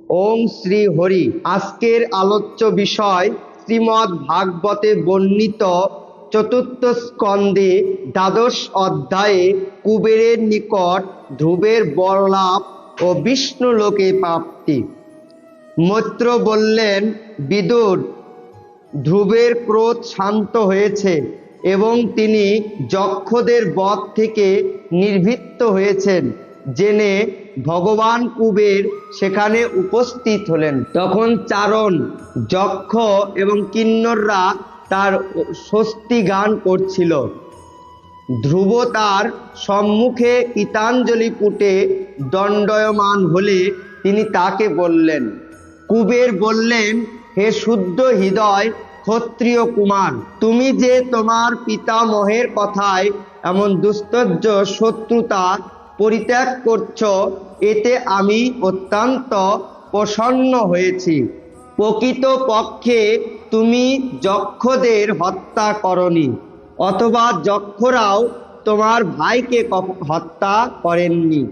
ওম শ্রী হরি। আজকের আলোচ্য বিষয় শ্রীমদ্ ভাগবতে বর্ণিত চতুর্থ স্কন্ধে দ্বাদশ অধ্যায়ে কুবেরের নিকট ধ্রুবের বরলাপ ও বিষ্ণু লোকে প্রাপ্তি। মৈত্র বললেন, বিদুর, ধ্রুবের ক্রোধ শান্ত হয়েছে এবং তিনি যক্ষদের বধ থেকে নির্বৃত্ত হয়েছেন। জেনে ভগবান কুবের সেখানে উপস্থিত হলেন। তখন চারণ, যক্ষ এবং কিন্নররা তার স্বস্তি গান করছিল। ধ্রুব তার সম্মুখে গীতাঞ্জলি পুটে দণ্ডয়মান হলে তিনি তাকে বললেন, কুবের বললেন, হে শুদ্ধ হৃদয়, ক্ষত্রিয় কুমার, তুমি যে তোমার পিতামহের কথায় এমন দুস্তর্য শত্রুতা পরিত্যাগ করছ, এতে আমি অত্যন্ত প্রসন্ন হয়েছি। প্রকৃত পক্ষে তুমি যক্ষদের হত্যা করনি, অথবা যক্ষরাও তোমার ভাইকে হত্যা করেননি।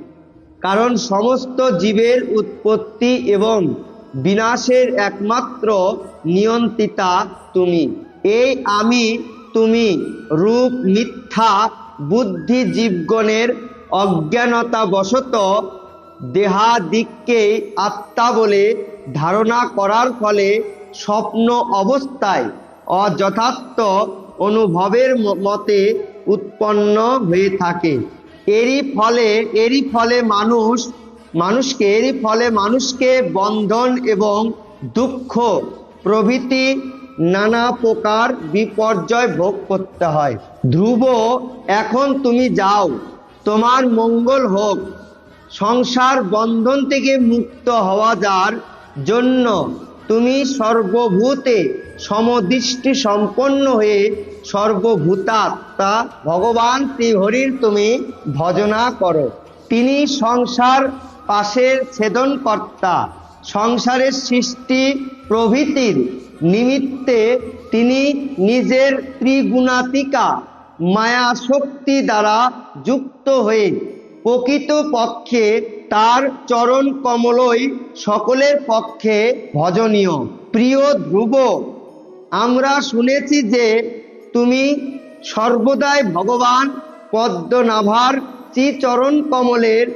কারণ সমস্ত জীবের উৎপত্তি এবং বিনাশের একমাত্র নিয়ন্ত্রিতা তুমি। এই আমি তুমি রূপ মিথ্যা বুদ্ধি জীবগণের অজ্ঞানতাবশত দেহাদিককে আত্মা বলে ধারণা করার ফলে স্বপ্ন অবস্থায় অযথার্থ অনুভবের মতে উৎপন্ন হয়ে থাকে। এরই ফলে এরই ফলে মানুষ, মানুষকে, এরই ফলে মানুষকে বন্ধন এবং দুঃখ প্রভৃতি নানা প্রকার বিপর্যয় ভোগ করতে হয়। ধ্রুব, এখন তুমি যাও। তোমার মঙ্গল হোক। সংসার বন্ধন থেকে মুক্ত হওয়া যার জন্য তুমি সর্বভূতে সমদৃষ্টি সম্পন্ন হয়ে সর্বভূতাত্মা ভগবান শ্রীহরির তুমি ভজনা করো। তিনি সংসার পাশের ছেদনকর্তা। সংসারের সৃষ্টি প্রভৃতির নিমিত্তে তিনি নিজের ত্রিগুণাতিকা মায়া শক্তি দ্বারা যুক্ত হয়ে প্রকৃত পক্ষে তার চরণ কমলই সকলের পক্ষে ভজনীয়। প্রিয় ধ্রুব, আমরা শুনেছি যে তুমি সর্বদাই ভগবান পদ্মনাভার শ্রীচরণ কমলের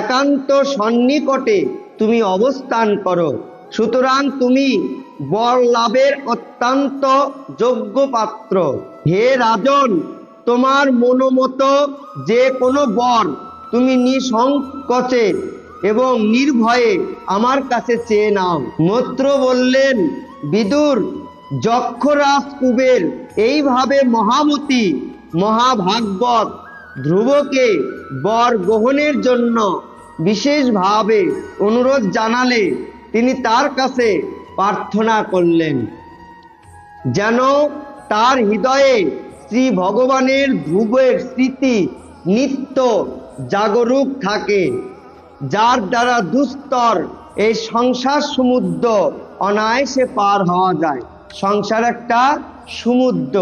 একান্ত সন্নিকটে তুমি অবস্থান করো। সুতরাং তুমি বর লাভের অত্যন্ত যোগ্য পাত্র হে রাজন তোমার মনোমত যে কোনো বর তুমি নিঃসংকোচে এবং নির্ভয়ে আমার কাছে চেয়ে নাও। মৈত্র বললেন, বিদুর, যক্ষরাজ কুবের এইভাবে মহামতি, মহাভাগবত ধ্রুবকে বর গ্রহণের জন্য বিশেষভাবে অনুরোধ জানালে তিনি তার কাছে প্রার্থনা করলেন। যেন তার হৃদয়ে শ্রী ভগবানের ধ্রুবের স্মৃতি নিত্য জাগরূক থাকে, যার দ্বারা দুস্তর এই সংসার সমুদ্র অনায়াসে পার হওয়া যায়। সংসার একটা সমুদ্র,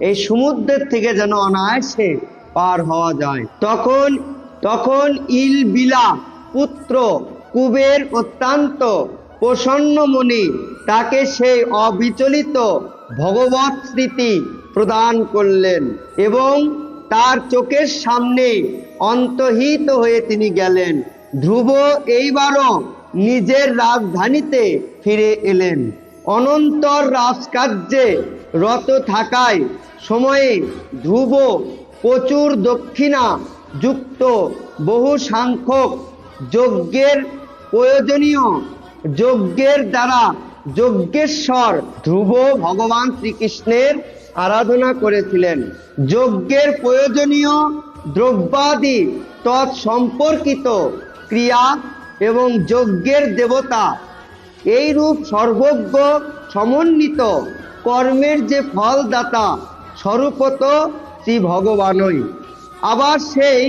এই সমুদ্রের থেকে যেন অনায়াসে পার হওয়া যায়। তখন তখন ইলবিলা পুত্র কুবের অত্যন্ত প্রসন্ন মনে তাকে সেই অবিচলিত ভগবত স্মৃতি প্রদান করলেন এবং তার চোখের সামনে অন্তহিত হয়ে তিনি গেলেন। ধ্রুব এইবারও নিজের রাজধানীতে ফিরে এলেন। অনন্তর রাজকার্যে রত থাকায় সময়ে ধ্রুব প্রচুর দক্ষিণা যুক্ত বহু সংখ্যক যজ্ঞের প্রয়োজনীয় যজ্ঞের দ্বারা যজ্ঞেশ্বর ধ্রুব ভগবান শ্রীকৃষ্ণের আরাধনা করেছিলেন। যজ্ঞের প্রয়োজনীয় দ্রব্যাদি তৎসম্পর্কিত ক্রিয়া এবং যজ্ঞের দেবতা। এই রূপ সর্বজ্ঞ সমন্বিত কর্মের যে ফলদাতা স্বরূপত শ্রী ভগবানই আবার সেই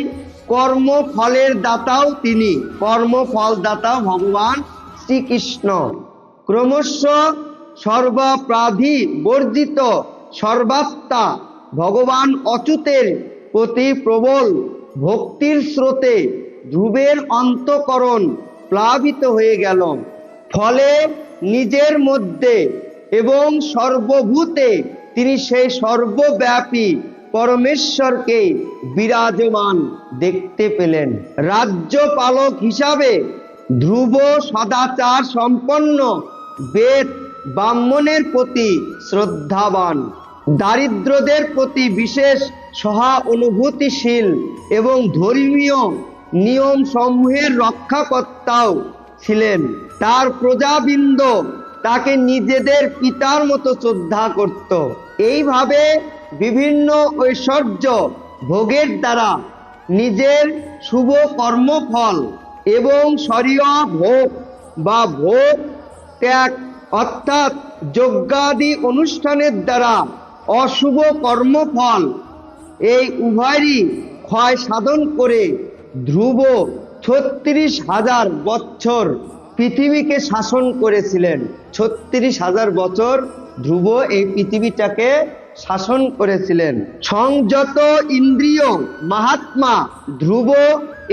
কর্মফলের দাতাও তিনি কর্ম ফল দাতা ভগবান শ্রীকৃষ্ণ। ক্রমশ সর্বপ্রাধি বর্জিত সর্বাত্মা ভগবান অচ্যুতের প্রতি প্রবল ভক্তির স্রোতে ধ্রুবের অন্তকরণ প্লাবিত হয়ে গেল। ফলে নিজের মধ্যে এবং সর্বভূতে তিনি সেই সর্বব্যাপী পরমেশ্বরকে বিরাজমান দেখতে পেলেন। রাজ্য পালক হিসাবে ধ্রুব সদাচার সম্পন্ন বেদ ব্রাহ্মণের প্রতি শ্রদ্ধাবান, দারিদ্রদের প্রতি বিশেষ সহা অনুভূতিশীল এবং ধর্মীয় নিয়ম সমূহের রক্ষাকর্তাও ছিলেন। তার প্রজাবৃন্দ তাকে নিজেদের পিতার মতো শ্রদ্ধা করত। এইভাবে বিভিন্ন ঐশ্বর্য ভোগের দ্বারা নিজের শুভ কর্মফল এবং শরীয় ভোগ বা ভোগ ত্যাগ অর্থাৎ যজ্ঞাদি অনুষ্ঠানের দ্বারা অশুভ কর্মফল এই উভয়েরই ক্ষয় সাধন করে ধ্রুব ছত্রিশ হাজার বছর পৃথিবীকে শাসন করেছিলেন। ছত্রিশ হাজার বছর ধ্রুব এই পৃথিবীটাকে শাসন করেছিলেন। সংযত ইন্দ্রিয় মাহাত্মা ধ্রুব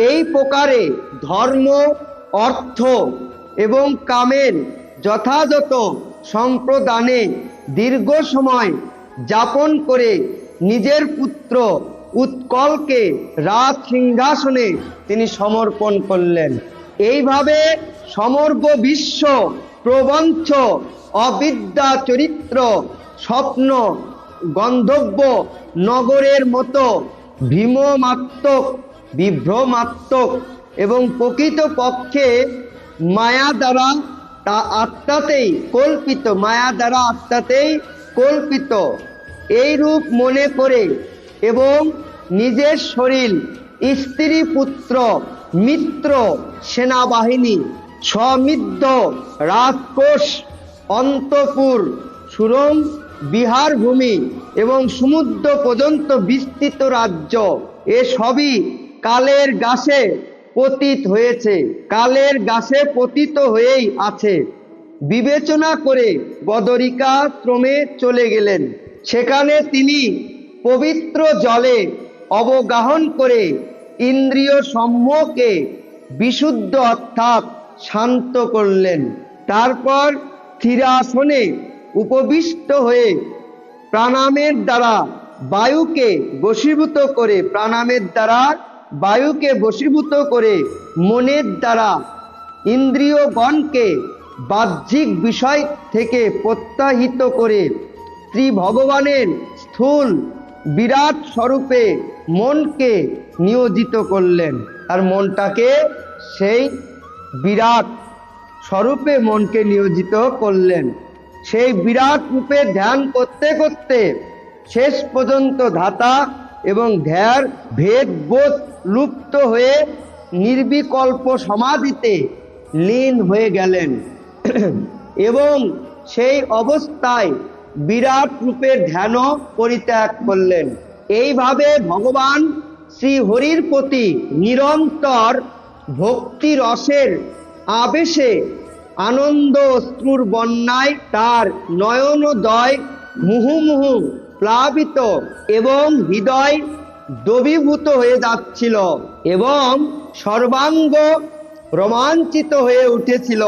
এই প্রকারে ধর্ম, অর্থ এবং কামের যথাযথ সম্প্রদানে দীর্ঘ সময় যাপন করে নিজের পুত্র উৎকলকে রাজ সিংহাসনে তিনি সমর্পণ করলেন। এইভাবে সমগ্র বিশ্ব, প্রবঞ্চ, অবিদ্যা চরিত্র, স্বপ্ন, গন্ধব্য নগরের মতো ভীমমাত্মক বিভ্রমাত্মক এবং প্রকৃত পক্ষে মায়া দ্বারা তা আত্মাতেই কল্পিত, মায়া দ্বারা আত্মাতেই কল্পিত। এই রূপ মনে করে এবং নিজের শরীর, স্ত্রী, পুত্র, মিত্র, সেনাবাহিনী, সমৃদ্ধ রাজকোষ অন্তপুর সুরং বিহার ভূমি এবং সমুদ্র পর্যন্ত বিস্তৃত রাজ্য, এ সবই কালের গাছে পতিত হয়েছে, কালের গাছে পতিত হয়েই আছে। বিবেচনা করে বদরিকাশ্রমে চলে গেলেন। সেখানে তিনি পবিত্র জলে অবগাহন করে ইন্দ্রিয় সমূহকে বিশুদ্ধ অর্থাৎ শান্ত করলেন। তারপর স্থিরাসনে উপবিষ্ট হয়ে প্রাণামের দ্বারা বায়ুকে বশীভূত করে প্রাণামের দ্বারা বায়ুকে বশীভূত করে মনের দ্বারা ইন্দ্রিয়গণকে বাহ্যিক বিষয় থেকে প্রত্যাহিত করে শ্রী ভগবানের স্থূল বিরাট স্বরূপে মনকে নিয়োজিত করলেন। আর মনটাকে সেই বিরাট স্বরূপে মনকে নিয়োজিত করলেন। সেই বিরাট রূপে ধ্যান করতে করতে শেষ পর্যন্ত ধাতা এবং ধ্যার ভেদবোধ লুপ্ত হয়ে নির্বিকল্প সমাধিতে লীন হয়ে গেলেন। এবং সেই অবস্থায় বিরাট রূপের ধ্যানও পরিত্যাগ করলেন। এইভাবে ভগবান শ্রী হরির প্রতি নিরন্তর ভক্তি রসের আবেশে আনন্দ অশ্রুর বন্যায় তার নয়নোদয় মুহুমুহু প্লাবিত এবং হৃদয় দবিভূত হয়ে যাচ্ছিল এবং সর্বাঙ্গ রোমাঞ্চিত হয়ে উঠেছিল।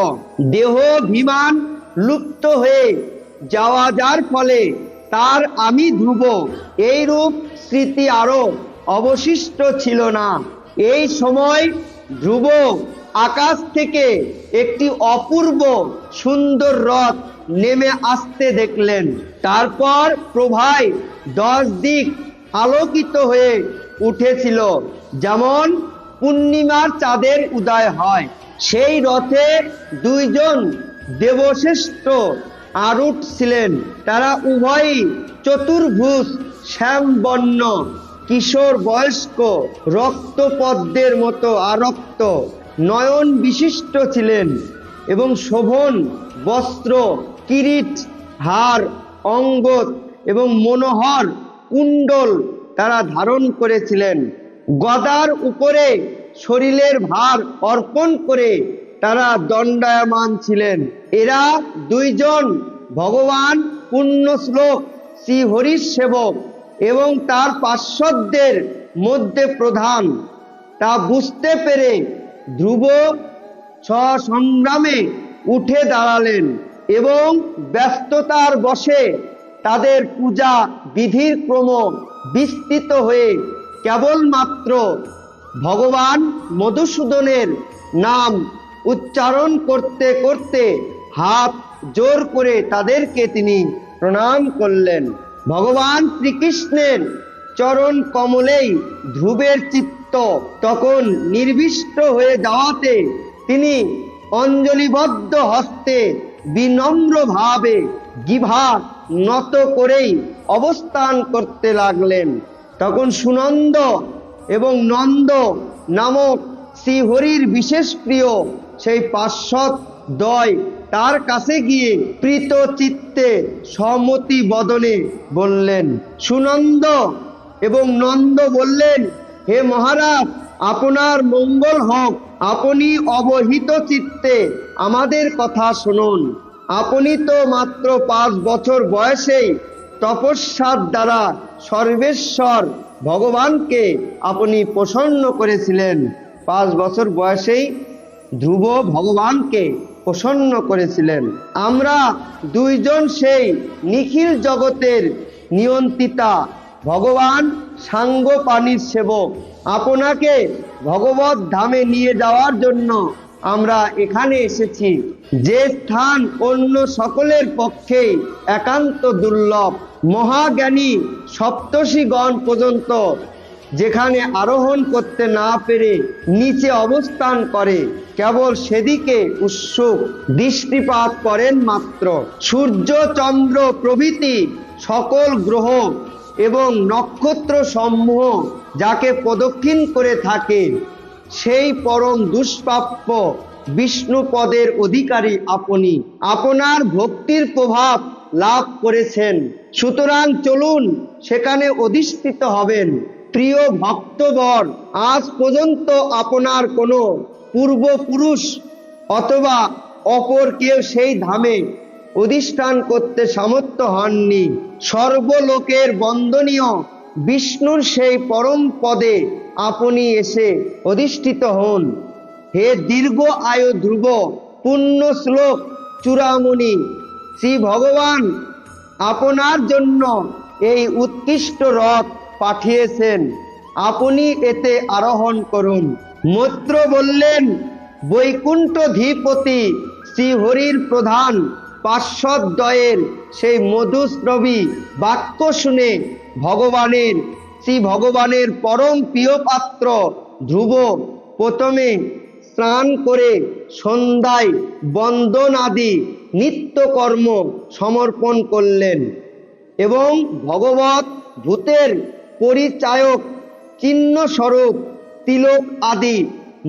দেহ ভিমান লুপ্ত হয়ে যাওয়া যার ফলে তার আমি ধ্রুব। এই রূপ স্মৃতি আরও অবশিষ্ট ছিল না। এই সময় ধ্রুব আকাশ থেকে একটি অপূর্ব সুন্দর রথ নেমে আসতে দেখলেন। তারপর প্রভায় দশ দিক আলোকিত হয়ে উঠেছিল। যেমন পূর্ণিমার চাঁদের উদয় হয়, সেই রথে দুইজন দেবশ্রেষ্ঠ আরুট ছিলেন। তারা উভয়ই চতুর্ভুজ শ্যামবর্ণ, কিশোর বয়স্ক, রক্তপদ্মের মতো আরক্ত, নয়ন বিশিষ্ট ছিলেন এবং শোভন, বস্ত্র, কিরিট, হার অঙ্গত এবং মনোহর কুণ্ডল তারা ধারণ করেছিলেন। গদার উপরে শরীরের ভার অর্পণ করে তারা দণ্ডায়মান ছিলেন। এরা দুইজন ভগবান পূর্ণ শ্লোক শ্রী হরির সেবক এবং তার পার্শ্বদের মধ্যে প্রধান। তা বুঝতে পেরে ধ্রুব সসংগ্রামে উঠে দাঁড়ালেন এবং ব্যস্ততার বশে তাদের পূজা বিধির ক্রম বিস্তৃত হয়ে কেবলমাত্র ভগবান মধুসূদনের নাম উচ্চারণ করতে করতে হাত জোর করে তাদেরকে তিনি প্রণাম করলেন। ভগবান শ্রীকৃষ্ণের চরণ কমলেই ধ্রুবের চিত্ত তখন নির্বিষ্ট হয়ে যাওয়াতে তিনি অঞ্জলিবদ্ধ হস্তে বিনম্র ভাবে গিভা নত করেই অবস্থান করতে লাগলেন। তখন সুনন্দ এবং নন্দ নামক শ্রীহরির বিশেষ প্রিয় সেই পার্শ্বদ দয় তার কাছে গিয়ে প্রীত চিত্তে সম্মতি বদনে বললেন, সুনন্দ এবং নন্দ বললেন, হে মহারাজ, আপনার মঙ্গল হোক। আপনি অবহিত চিত্তে আমাদের কথা শুনুন। আপনি তো মাত্র পাঁচ বছর বয়সেই তপস্যার দ্বারা সর্বেশ্বর ভগবানকে আপনি প্রসন্ন করেছিলেন। পাঁচ বছর বয়সেই ধ্রুব ভগবানকে প্রসন্ন করেছিলেন। আমরা দুইজন সেই নিখিল জগতের নিয়ন্ত্রিতা, ভগবান সাঙ্গ পানির সেবক। আপনাকে ভগবত ধামে নিয়ে যাওয়ার জন্য আমরা এখানে এসেছি। যে স্থান অন্য সকলের পক্ষে একান্ত দুর্লভ, মহাজ্ঞানী সপ্তর্ষিগণ পর্যন্ত যেখানে আরোহণ করতে না পেরে নিচে অবস্থান করে, কেবল সেদিকে উৎসুক দৃষ্টিপাত করেন মাত্র। সূর্য, চন্দ্র প্রভৃতি সকল গ্রহ এবং নক্ষত্র সমূহ যাকে প্রদক্ষিণ করে থাকে সেই পরম দুষ্প্রাপ্য বিষ্ণু পদের অধিকারী আপনি। আপনার ভক্তির প্রভাব লাভ করেছেন। সুতরাং চলুন সেখানে অধিষ্ঠিত হবেন। প্রিয় ভক্তবর আজ পর্যন্ত আপনার কোনো পূর্বপুরুষ অথবা অপর কেউ সেই ধামে অধিষ্ঠান করতে সামর্থ্য হননি। সর্বলোকের বন্দনীয় বিষ্ণুর সেই পরম পদে আপনি এসে অধিষ্ঠিত হন। হে দীর্ঘ আয়ু ধ্রুব পুণ্য শ্লোক চূড়ামণি, শ্রী ভগবান আপনার জন্য এই উৎকৃষ্ট রথ পাঠিয়েছেন। আপনি এতে আরোহণ করুন। মৈত্র বললেন বৈকুণ্ঠ ধীপতি শ্রীহরির প্রধান পার্শ্বদয়ের সেই মধুশ্রবী বাক্য শুনে ভগবানের শ্রী ভগবানের পরম প্রিয় পাত্র ধ্রুব প্রথমে স্নান করে সন্ধ্যায় বন্দন আদি নিত্যকর্ম সমর্পণ করলেন এবং ভগবত ভূতের পরিচায়ক চিহ্ন স্বরূপ তিলক আদি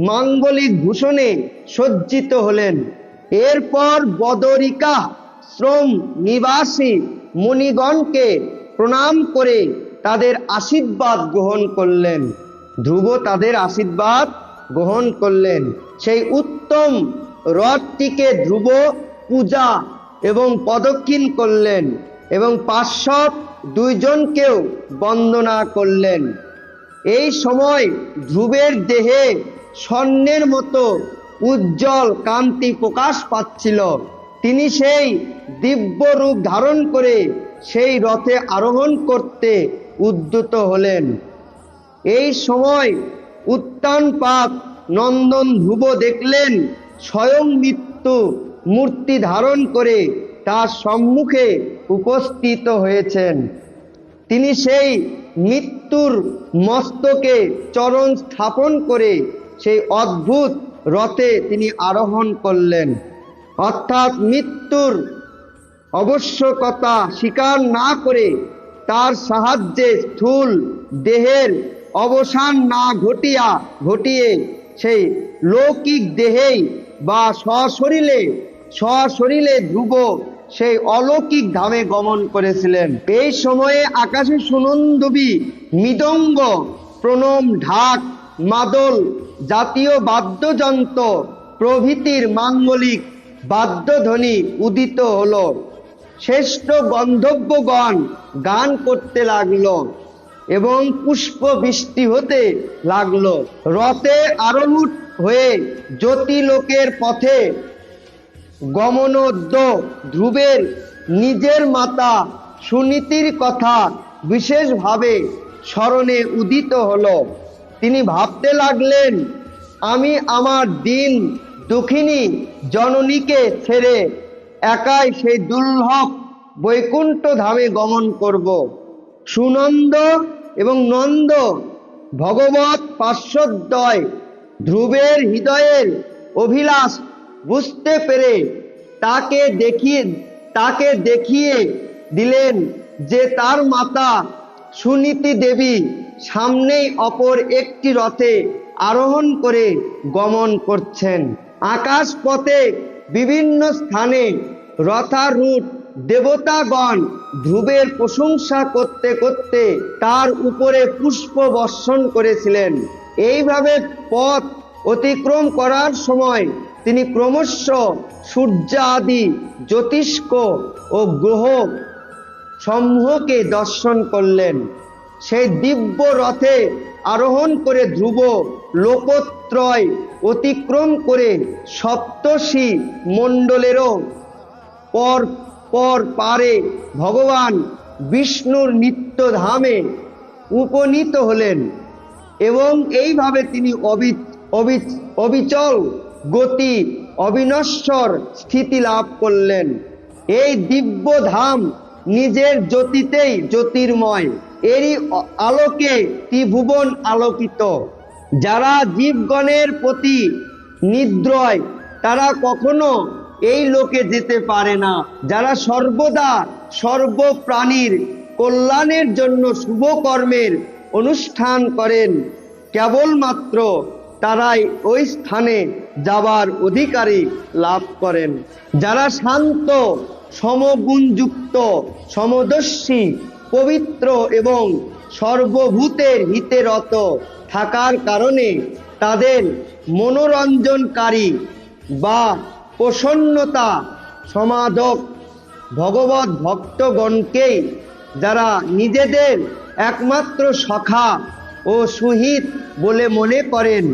মাঙ্গলিক ভূষণে সজ্জিত হলেন। এরপর বদরিকা শ্রম নিবাসী মুনিগণকে প্রণাম করে তাদের আশীর্বাদ গ্রহণ করলেন। ধ্রুব তাদের আশীর্বাদ গ্রহণ করলেন। সেই উত্তম রথটিকে ধ্রুব পূজা এবং প্রদক্ষিণ করলেন এবং পার্শ্বদ দুইজনকেও বন্দনা করলেন। এই সময় ধ্রুবের দেহে স্বর্ণের মতো উজ্জ্বল কান্তি প্রকাশ পাচ্ছিল। তিনি সেই দিব্য রূপ ধারণ করে সেই রথে আরোহণ করতে উদ্যত হলেন। এই সময় উত্তানপাত নন্দন ধ্রুব দেখলেন, স্বয়ং মৃত্যু মূর্তি ধারণ করে তার সম্মুখে উপস্থিত হয়েছেন। তিনি সেই মৃত্যুর মস্তকে চরণ স্থাপন করে সেই অদ্ভুত রথে তিনি আরোহণ করলেন। অর্থাৎ মৃত্যুর অবশ্যকতা স্বীকার না করে তার সাহায্যে স্থূল দেহের অবসান না ঘটিয়া, ঘটিয়ে সেই লৌকিক দেহেই বা সশরীরে সশরীরে ধ্রুব সেই অলৌকিক ধামে গমন করেছিলেন। এই সময়ে আকাশে সুনন্দবী মৃদঙ্গ প্রণম ঢাক, মাদল, জাতীয় বাদ্যযন্ত্র প্রভৃতির মাঙ্গলিক বাদ্যধ্বনি উদিত হলো। শ্রেষ্ঠ গন্ধব্যগণ গান করতে লাগল এবং পুষ্প বৃষ্টি হতে লাগল। রথে আরোহূত হয়ে জ্যোতি লোকের পথে গমনোদ্য ধ্রুবের নিজের মাতা সুনীতির কথা বিশেষভাবে স্মরণে উদিত হলো। তিনি ভাবতে লাগলেন, আমি আমার দিন দুঃখিনী জননীকে ছেড়ে একাই সেই দুর্লভ বৈকুণ্ঠ ধামে গমন করব। সুনন্দ এবং নন্দ ভগবত পার্শ্বদ্বয় ধ্রুবের হৃদয়ের অভিলাষ বুঝতে পেরে তাকে দেখিয়ে তাকে দেখিয়ে দিলেন যে তার মাতা সুনীতি দেবী সামনেই অপর একটি রথে আরোহণ করে গমন করছেন। আকাশ পথে বিভিন্ন স্থানে রথারূঢ় দেবতাগণ ধ্রুবের প্রশংসা করতে করতে তার উপরে পুষ্প বর্ষণ করেছিলেন। এইভাবে পথ অতিক্রম করার সময় তিনি ক্রমশ সূর্য আদি জ্যোতিষ্ক ও গ্রহ সমূহকে দর্শন করলেন। সেই দিব্য রথে আরোহণ করে ধ্রুব লোকত্রয় অতিক্রম করে সপ্তর্ষি মণ্ডলেরও পর পর পারে ভগবান বিষ্ণুর নিত্য ধামে উপনীত হলেন এবং এইভাবে তিনি অবি অবিচল গতি অবিনশ্বর স্থিতি লাভ করলেন। এই দিব্য ধাম নিজের জ্যোতিতেই জ্যোতির্ময়। এরই আলোকে ত্রিভুবন আলোকিত। যারা জীবগণের প্রতি নিদ্রয়, তারা কখনো এই লোকে যেতে পারে না। যারা সর্বদা সর্বপ্রাণীর কল্যাণের জন্য শুভ কর্মের অনুষ্ঠান করেন, কেবলমাত্র তারাই ওই স্থানে যাবার অধিকারী লাভ করেন। যারা শান্ত, সমগুণযুক্ত, সমদর্শী, পবিত্র এবং সর্বভূতের হিতে রত। থাকার কারণে তাদের মনোরঞ্জনকারী বা প্রসন্নতা সমাধক ভগবত ভক্তগণকেই যারা নিজেদের একমাত্র সখা ও সুহিত বলে মনে করেন,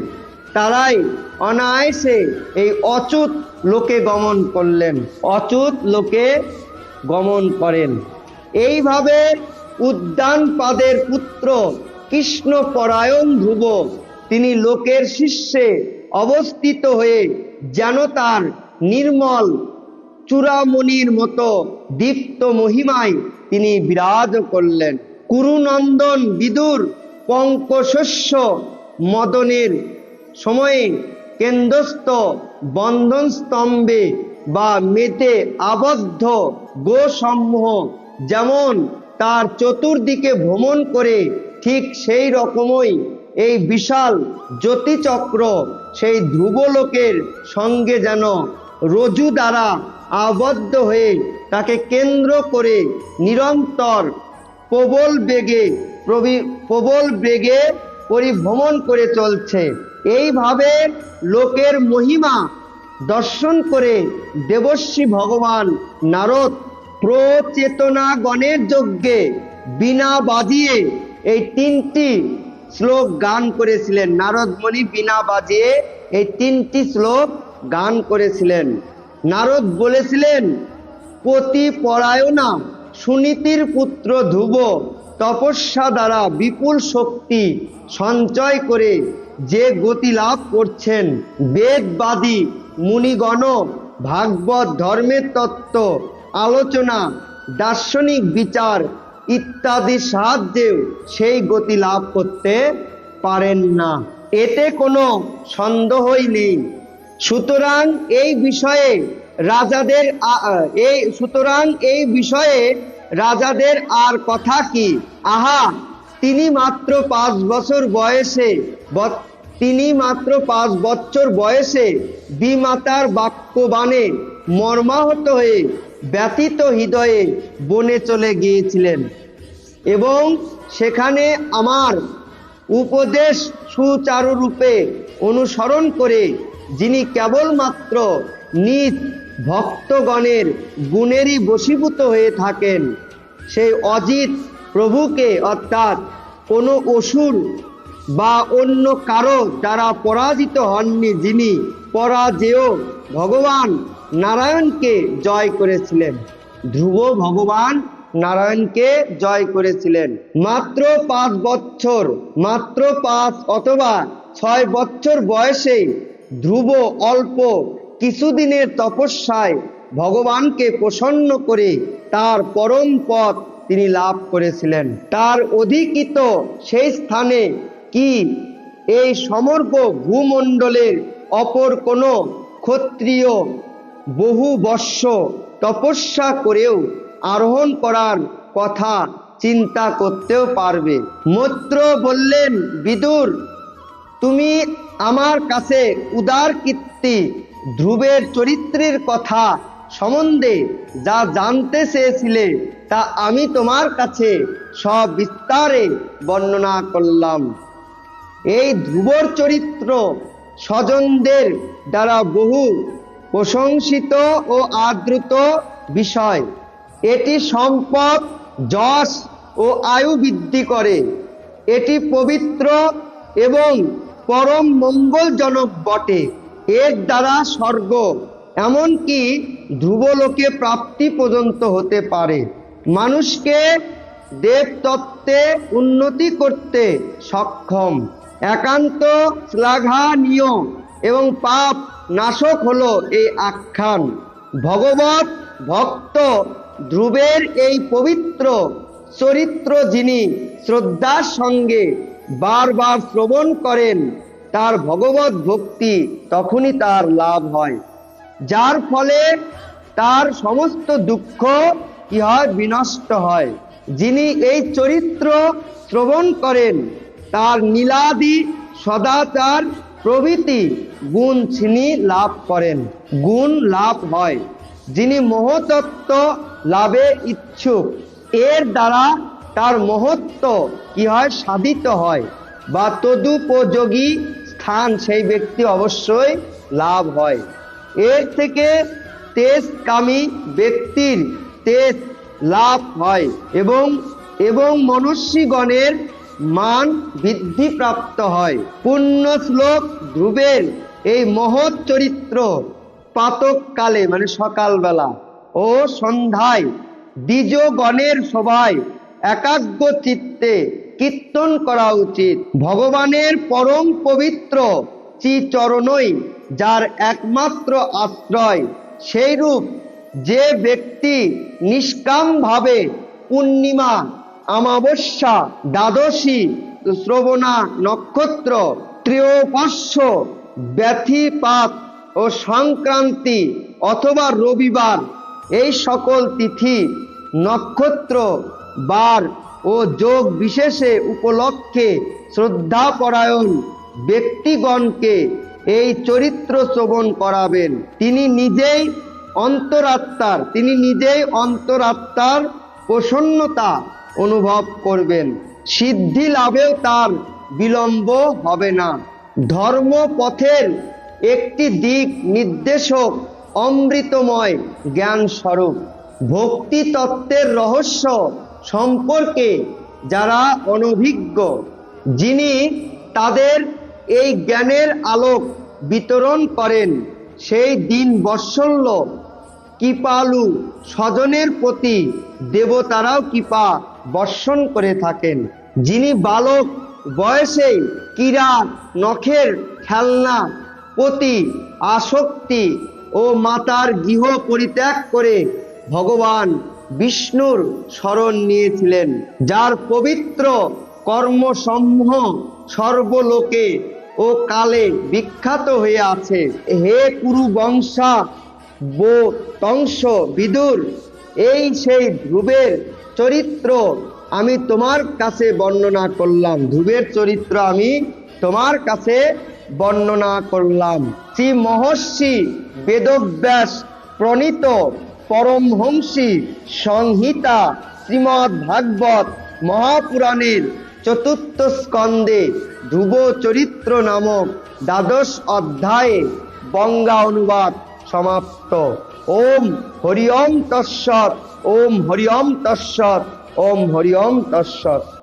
তারাই অনায়াসে এই অচুত লোকে গমন করলেন। অচুত লোকে গমন করেন। এইভাবে উদ্যানপাদের পুত্র কৃষ্ণ পরায়ণ ধ্রুব। তিনি লোকের শীর্ষে অবস্থিত হয়ে যেন তার নির্মল চূড়ামণির মতো দীপ্ত মহিমায় তিনি বিরাজ করলেন। কুরুনন্দন বিদুর পঙ্কশস্য মদনের সময়ে কেন্দ্রস্থ বন্ধন স্তম্ভে বা মেতে আবদ্ধ গোসমূহ যেমন তার চতুর্দিকে ভ্রমণ করে ঠিক সেই রকমই এই বিশাল জ্যোতিচক্র সেই ধ্রুবলোকের সঙ্গে যেন রজু দ্বারা আবদ্ধ হয়ে তাকে কেন্দ্র করে নিরন্তর প্রবল বেগে প্রবি- প্রবল বেগে পরিভ্রমণ করে চলছে। এইভাবে লোকের মহিমা দর্শন করে দেবশ্রী ভগবান নারদ প্রচেতনা গণের যজ্ঞে বিনা বাজিয়ে এই তিনটি শ্লোক গান করেছিলেন। নারদমণি বিনা বাজিয়ে এই তিনটি শ্লোক গান করেছিলেন। নারদ বলেছিলেন, পতি সুনীতির পুত্র ধ্রুব, তপস্যা দ্বারা বিপুল শক্তি সঞ্চয় করে যে গতি লাভ করছেন, বেদবাদী মুনিগণ, ভাগবত ধর্মের তত্ত্ব আলোচনা, দার্শনিক বিচার ইত্যাদি সাহায্যেও সেই গতি লাভ করতে পারেন না। এতে কোনো সন্দেহই নেই। সুতরাং এই বিষয়ে রাজাদের এই সুতরাং এই বিষয়ে রাজাদের আর কথা কি? আহা, তিনি মাত্র পাঁচ বছর বয়সে তিনি মাত্র পাঁচ বছর বয়সে বিমাতার বাক্যবাণে মর্মাহত হয়ে ব্যতীত হৃদয়ে বনে চলে গিয়েছিলেন। এবং সেখানে আমার উপদেশ সুচারুরূপে অনুসরণ করে, যিনি কেবলমাত্র নিজ ভক্তগণের গুণেরই বশীভূত হয়ে থাকেন, সেই অজিত প্রভুকে অর্থাৎ কোনো অসুর বা অন্য কারও দ্বারা পরাজিত হননি যিনি, পরাজেয় ভগবান নারায়ণকে জয় করেছিলেন। ধ্রুব ভগবান নারায়ণকে জয় করেছিলেন। মাত্র পাঁচ বছর, মাত্র পাঁচ অথবা ছয় বছর বয়সে ধ্রুব অল্প কিছুদিনের তপস্যায় ভগবানকে প্রসন্ন করে তার পরম পথ তিনি লাভ করেছিলেন। তার অধিকৃত সেই স্থানে কি এই সমগ্র ভূমণ্ডলের অপর কোনো ক্ষত্রিয় বহু বর্ষ তপস্যা করেও আরোহণ করার কথা চিন্তা করতেও পারবে। মৈত্র বললেন, বিদুর, তুমি আমার কাছে উদার কীর্তি, ধ্রুবের চরিত্রের কথা সম্বন্ধে যা জানতে চেয়েছিলে, তা আমি তোমার কাছে সব বিস্তারে বর্ণনা করলাম। এই ধ্রুবর চরিত্র স্বজনদের দ্বারা বহু প্রশংসিত ও আদৃত বিষয়। এটি সম্পদ, যশ ও আয়ু বৃদ্ধি করে। এটি পবিত্র এবং পরম মঙ্গলজনক বটে। এর দ্বারা স্বর্গ, এমনকি ধ্রুবলোকে প্রাপ্তি পর্যন্ত হতে পারে। মানুষকে দেবতত্ত্বে উন্নতি করতে সক্ষম। একান্ত শ্লাঘনীয় এবং পাপ নাশক হলো এই আখ্যান। ভগবত ভক্ত ধ্রুবের এই পবিত্র চরিত্র যিনি শ্রদ্ধার সঙ্গে বারবার শ্রবণ করেন, তার ভগবত ভক্তি তখনই তার লাভ হয়। যার ফলে তার সমস্ত দুঃখ কি হয় বিনষ্ট হয়। যিনি এই চরিত্র শ্রবণ করেন তার নীলাদি সদাচার প্রভৃতি গুণ তিনি লাভ করেন। গুণ লাভ হয়। যিনি মহতত্ত্ব লাভে ইচ্ছুক, এর দ্বারা তার মহত্ব কি হয়? সাধিত হয় বা তদুপযোগী স্থান সেই ব্যক্তি অবশ্যই লাভ হয়। এর থেকে তেজকামী ব্যক্তির তেজ লাভ হয় এবং এবং মনুষ্যগণের মান বৃদ্ধি প্রাপ্ত হয়। পুণ্য শ্লোক ধ্রুবের এই মহৎ চরিত্র প্রাতকালে মানে সকালবেলা ও সন্ধ্যায় দ্বিজগণের সভায় একাগ্র চিত্তে কীর্তন করা উচিত। ভগবানের পরম পবিত্র চরণই যার একমাত্র আশ্রয় সেই রূপ যে ব্যক্তি নিষ্কামভাবে পূর্ণিমা অমাবস্যা, দ্বাদশী, শ্রবণা, নক্ষত্র, ত্রিয়োপস্য, ব্যথিপাত ও সংক্রান্তি অথবা রবিবার, এই সকল তিথি নক্ষত্র, বার ও যোগ বিশেষে উপলক্ষে শ্রদ্ধাপরায়ণ ব্যক্তিগণকে এই চরিত্র শ্রবণ করাবেন। তিনি নিজেই অন্তরাত্মার, তিনি নিজেই অন্তরাত্মার প্রসন্নতা অনুভব করবেন। সিদ্ধি লাভেও তার বিলম্ব হবে না। ধর্মপথের একটি দিক নির্দেশক অমৃতময় জ্ঞান স্বরূপ ভক্তি তত্ত্বের রহস্য সম্পর্কে যারা অনভিজ্ঞ, যিনি তাদের এই জ্ঞানের আলোক বিতরণ করেন, সেই দিন বৎসল্য কৃপালু স্বজনের প্রতি দেবতারাও কৃপা বর্ষণ করে থাকেন। যিনি বালক বয়সে ক্রীড়া নখের খেলনা প্রতি আসক্তি ও মাতার গৃহ পরিত্যাগ করে ভগবান বিষ্ণুর স্মরণ নিয়েছিলেন, যার পবিত্র কর্মসমূহ সর্বলোকে ও কালে বিখ্যাত হয়ে আছে। হে কুরু বংশা বো বিদুর, এই সেই ধ্রুবের চরিত্র আমি তোমার কাছে বর্ণনা করলাম। ধ্রুবের চরিত্র আমি তোমার কাছে বর্ণনা করলাম। শ্রী মহর্ষি বেদব্যাস প্রণীত পরমহংসী সংহিতা শ্রীমদ্ ভাগবত মহাপুরাণের চতুর্থ স্কন্ধে ধ্রুব চরিত্র নামক দ্বাদশ অধ্যায়ে বঙ্গা অনুবাদ সমাপ্ত। ওম হরি ওম তৎসৎ ওম হরি ওম তৎসৎ ওম হরি ওম তৎসৎ।